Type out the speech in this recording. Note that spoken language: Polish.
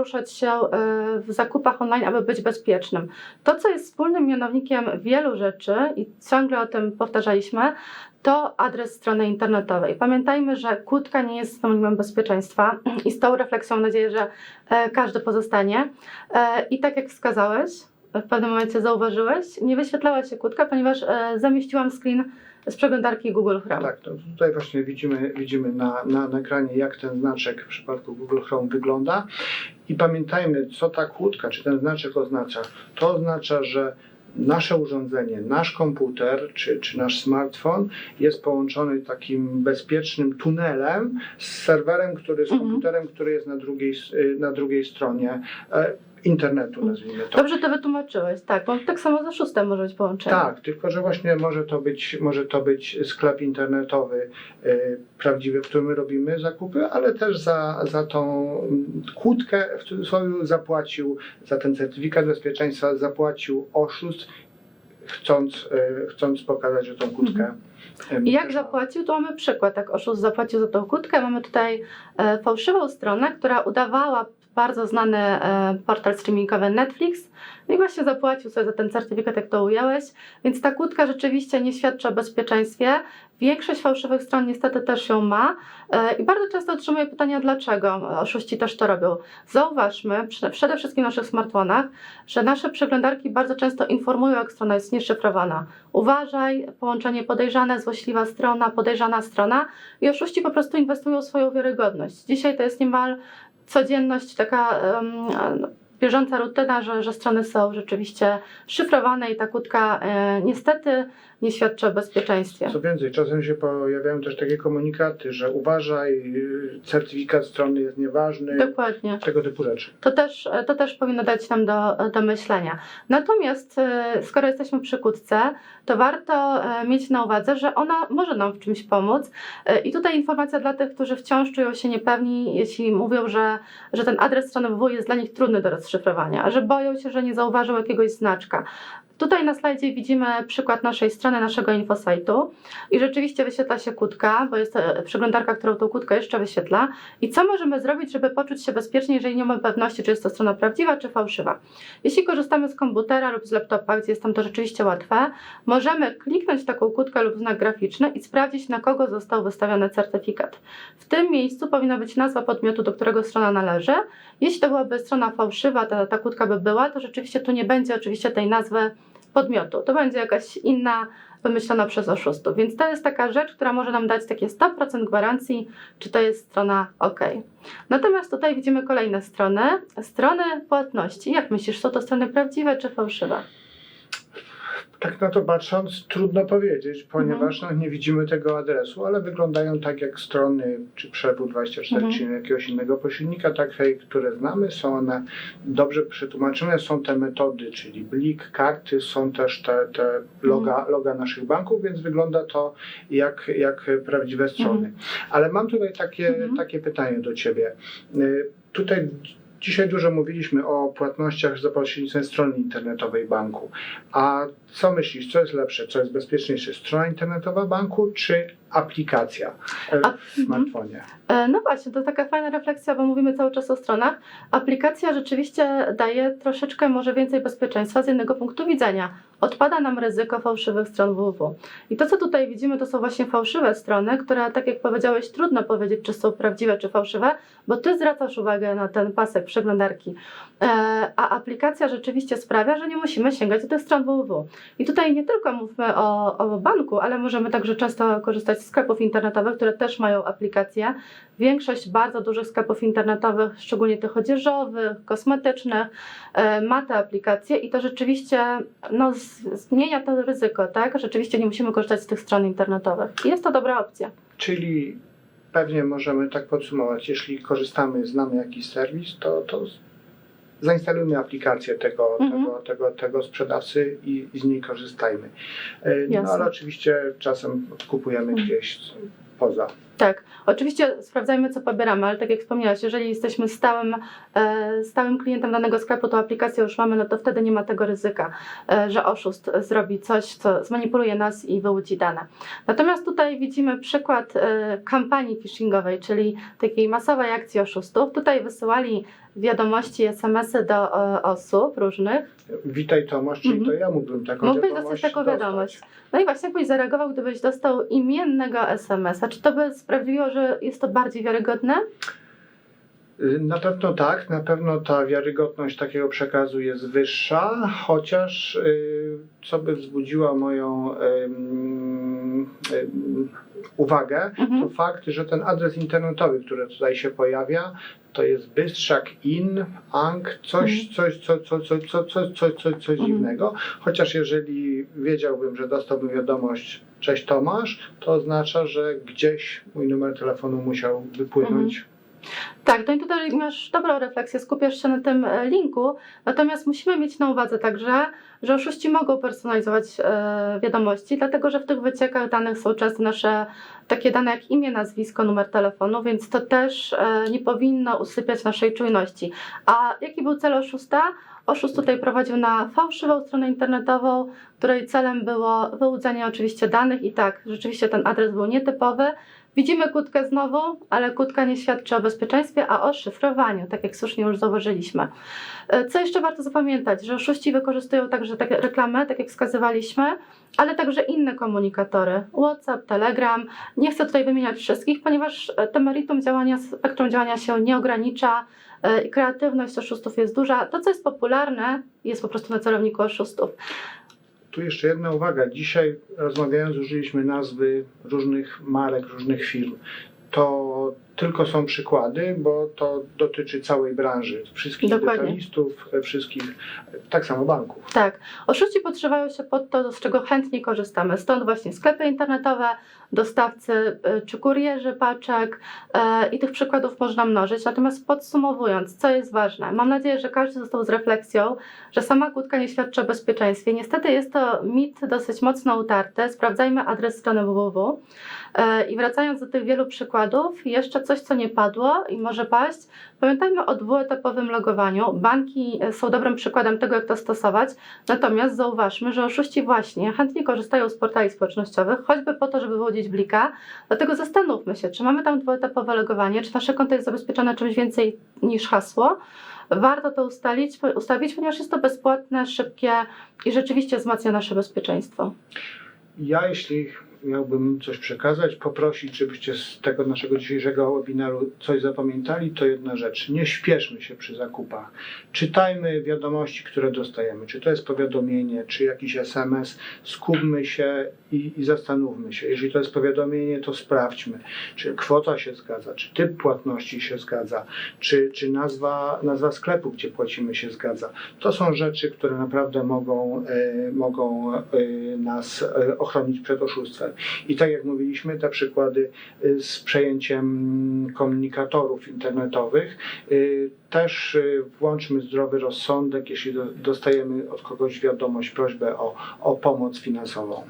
poruszać się e, w zakupach online, aby być bezpiecznym. To, co jest wspólnym mianownikiem wielu rzeczy i ciągle o tym powtarzaliśmy, to adres strony internetowej. Pamiętajmy, że kłódka nie jest synonimem bezpieczeństwa i z tą refleksją mam nadzieję, że e, każdy pozostanie. E, I tak jak wskazałeś, w pewnym momencie zauważyłeś, nie wyświetlała się kłódka, ponieważ zamieściłam screen z przeglądarki Google Chrome. Tak, to tutaj właśnie widzimy, widzimy na, na nagranie, jak ten znaczek w przypadku Google Chrome wygląda. I pamiętajmy, co ta kłódka, czy ten znaczek oznacza. To oznacza, że nasze urządzenie, nasz komputer czy, czy nasz smartfon jest połączony takim bezpiecznym tunelem z serwerem, który z Mhm. komputerem, który jest na drugiej, y, na drugiej stronie e, internetu, nazwijmy to. Dobrze to wytłumaczyłeś, tak, bo tak samo ze szóstym może być połączenie. Tak, tylko że właśnie może to być, może to być sklep internetowy y, prawdziwy, w którym my robimy zakupy, ale też za, za tą kłódkę w cudzysłowie zapłacił, za ten certyfikat bezpieczeństwa zapłacił oszust, chcąc, y, chcąc pokazać, że tą kłódkę. y, I jak też ma. zapłacił, to mamy przykład, jak oszust zapłacił za tą kłódkę. Mamy tutaj e, fałszywą stronę, która udawała bardzo znany e, portal streamingowy Netflix. No i właśnie zapłacił sobie za ten certyfikat, jak to ująłeś. Więc ta kłódka rzeczywiście nie świadczy o bezpieczeństwie. Większość fałszywych stron niestety też ją ma. E, I bardzo często otrzymuję pytania, dlaczego oszuści też to robią. Zauważmy, przede wszystkim w naszych smartfonach, że nasze przeglądarki bardzo często informują, jak strona jest nieszyfrowana. Uważaj, połączenie podejrzane, złośliwa strona, podejrzana strona i oszuści po prostu inwestują swoją wiarygodność. Dzisiaj to jest niemal codzienność, taka bieżąca rutyna, że, że strony są rzeczywiście szyfrowane i ta kłódka e, niestety nie świadczy o bezpieczeństwie. Co więcej, czasem się pojawiają też takie komunikaty, że uważaj, certyfikat strony jest nieważny, Dokładnie. tego typu rzeczy. To też, to też powinno dać nam do, do myślenia. Natomiast e, skoro jesteśmy przy kłódce, to warto e, mieć na uwadze, że ona może nam w czymś pomóc. E, I tutaj informacja dla tych, którzy wciąż czują się niepewni, jeśli mówią, że, że ten adres strony www jest dla nich trudny do rozszyfrowania, że boją się, że nie zauważą jakiegoś znaczka. Tutaj na slajdzie widzimy przykład naszej strony, naszego infosajtu i rzeczywiście wyświetla się kłódka, bo jest to przeglądarka, którą tą kłódkę jeszcze wyświetla. I co możemy zrobić, żeby poczuć się bezpiecznie, jeżeli nie mamy pewności, czy jest to strona prawdziwa, czy fałszywa? Jeśli korzystamy z komputera lub z laptopa, gdzie jest tam to rzeczywiście łatwe, możemy kliknąć taką kłódkę lub znak graficzny i sprawdzić, na kogo został wystawiony certyfikat. W tym miejscu powinna być nazwa podmiotu, do którego strona należy. Jeśli to byłaby strona fałszywa, ta, ta by była, to rzeczywiście tu nie będzie oczywiście tej nazwy podmiotu. To będzie jakaś inna wymyślona przez oszustów. Więc to jest taka rzecz, która może nam dać takie 100% gwarancji, czy to jest strona OK. Natomiast tutaj widzimy kolejne strony. Strony płatności. Jak myślisz, są to strony prawdziwe czy fałszywe? Tak na to patrząc, trudno powiedzieć, ponieważ no, nie widzimy tego adresu, ale wyglądają tak jak strony czy Przelewu24, Mhm. czy jakiegoś innego pośrednika, takie, które znamy. Są one dobrze przetłumaczone, są te metody, czyli blik, karty, są też te, te loga, loga naszych banków, więc wygląda to jak, jak prawdziwe strony. Mhm. Ale mam tutaj takie, Mhm. takie pytanie do Ciebie. Y, Tutaj dzisiaj dużo mówiliśmy o płatnościach za pośrednictwem strony internetowej banku. A co myślisz, co jest lepsze, co jest bezpieczniejsze, strona internetowa banku czy aplikacja e, w smartfonie? E, No właśnie, to taka fajna refleksja, bo mówimy cały czas o stronach. Aplikacja rzeczywiście daje troszeczkę może więcej bezpieczeństwa z jednego punktu widzenia. Odpada nam ryzyko fałszywych stron www. I to, co tutaj widzimy, to są właśnie fałszywe strony, które, tak jak powiedziałeś, trudno powiedzieć, czy są prawdziwe, czy fałszywe, bo ty zwracasz uwagę na ten pasek przeglądarki. E, A aplikacja rzeczywiście sprawia, że nie musimy sięgać do tych stron www. I tutaj nie tylko mówmy o, o banku, ale możemy także często korzystać sklepów internetowych, które też mają aplikacje. Większość bardzo dużych sklepów internetowych, szczególnie tych odzieżowych, kosmetycznych, e, ma te aplikacje i to rzeczywiście no, zmienia to ryzyko, tak? Rzeczywiście nie musimy korzystać z tych stron internetowych. I jest to dobra opcja. Czyli pewnie możemy tak podsumować, jeśli korzystamy, znamy jakiś serwis, to, to zainstalujmy aplikację tego, Mhm. tego, tego, tego sprzedawcy i, i z niej korzystajmy. E, No Jasne. ale oczywiście czasem kupujemy Mhm. gdzieś poza Tak, oczywiście sprawdzajmy, co pobieramy, ale tak jak wspomniałaś, jeżeli jesteśmy stałym, e, stałym klientem danego sklepu, to aplikację już mamy, no to wtedy nie ma tego ryzyka, e, że oszust zrobi coś, co zmanipuluje nas i wyłudzi dane. Natomiast tutaj widzimy przykład e, kampanii phishingowej, czyli takiej masowej akcji oszustów. Tutaj wysyłali wiadomości, SMS-y do osób różnych. Witaj Tomasz, czyli Mhm. to ja mógłbym taką Mógłbyś wiadomość dostać taką dostać. wiadomość. No i właśnie jakbyś zareagował, gdybyś dostał imiennego SMS-a, czy to by sprawiło, że jest to bardziej wiarygodne? Y, Na pewno tak, na pewno ta wiarygodność takiego przekazu jest wyższa, chociaż y, co by wzbudziło moją uwagę, Mhm. to fakt, że ten adres internetowy, który tutaj się pojawia, to jest Bystrzak in, ang, coś, coś, co, co, co, co, co, co, co, coś Mhm. dziwnego. Chociaż jeżeli wiedziałbym, że dostałbym wiadomość Cześć Tomasz, to oznacza, że gdzieś mój numer telefonu musiał wypłynąć. Tak, no i tutaj masz dobrą refleksję, skupiasz się na tym e, linku, natomiast musimy mieć na uwadze także, że oszuści mogą personalizować e, wiadomości, dlatego że w tych wyciekach danych są często nasze takie dane jak imię, nazwisko, numer telefonu, więc to też e, nie powinno usypiać naszej czujności. A jaki był cel oszusta? Oszust tutaj prowadził na fałszywą stronę internetową, której celem było wyłudzenie oczywiście danych i tak, rzeczywiście ten adres był nietypowy. Widzimy kłódkę znowu, ale kłódka nie świadczy o bezpieczeństwie, a o szyfrowaniu, tak jak słusznie już zauważyliśmy. E, Co jeszcze warto zapamiętać, że oszuści wykorzystują także takie reklamy, tak jak wskazywaliśmy, ale także inne komunikatory, WhatsApp, Telegram. Nie chcę tutaj wymieniać wszystkich, ponieważ e, to meritum działania, spektrum działania się nie ogranicza e, i kreatywność oszustów jest duża. To, co jest popularne, jest po prostu na celowniku oszustów. Tu jeszcze jedna uwaga. Dzisiaj rozmawiając użyliśmy nazwy różnych marek, różnych firm. To tylko są przykłady, bo to dotyczy całej branży, wszystkich Dokładnie. detalistów, wszystkich, tak samo banków. Tak, oszuści podszywają się pod to, z czego chętnie korzystamy. Stąd właśnie sklepy internetowe, dostawcy y, czy kurierzy paczek e, i tych przykładów można mnożyć. Natomiast podsumowując, co jest ważne, mam nadzieję, że każdy został z refleksją, że sama kłódka nie świadczy o bezpieczeństwie. Niestety jest to mit dosyć mocno utarty. Sprawdzajmy adres strony www. E, I wracając do tych wielu przykładów, jeszcze coś, co nie padło i może paść. Pamiętajmy o dwuetapowym logowaniu. Banki e, są dobrym przykładem tego, jak to stosować. Natomiast zauważmy, że oszuści właśnie chętnie korzystają z portali społecznościowych, choćby po to, żeby wyłudzić blika. Dlatego zastanówmy się, czy mamy tam dwuetapowe logowanie, czy nasze konto jest zabezpieczone czymś więcej niż hasło. Warto to ustalić, ustawić, ponieważ jest to bezpłatne, szybkie i rzeczywiście wzmacnia nasze bezpieczeństwo. Ja, jeśli miałbym coś przekazać, poprosić, żebyście z tego naszego dzisiejszego webinaru coś zapamiętali, to jedna rzecz. Nie śpieszmy się przy zakupach. Czytajmy wiadomości, które dostajemy. Czy to jest powiadomienie, czy jakiś SMS. Skupmy się i, i zastanówmy się. Jeżeli to jest powiadomienie, to sprawdźmy, czy kwota się zgadza, czy typ płatności się zgadza, czy, czy nazwa, nazwa sklepu, gdzie płacimy się zgadza. To są rzeczy, które naprawdę mogą, e, mogą e, nas e, ochronić przed oszustwem. I tak jak mówiliśmy, te przykłady e, z przejęciem komunikatorów internetowych, e, też e, włączmy zdrowy rozsądek, jeśli do, dostajemy od kogoś wiadomość, prośbę o, o pomoc finansową.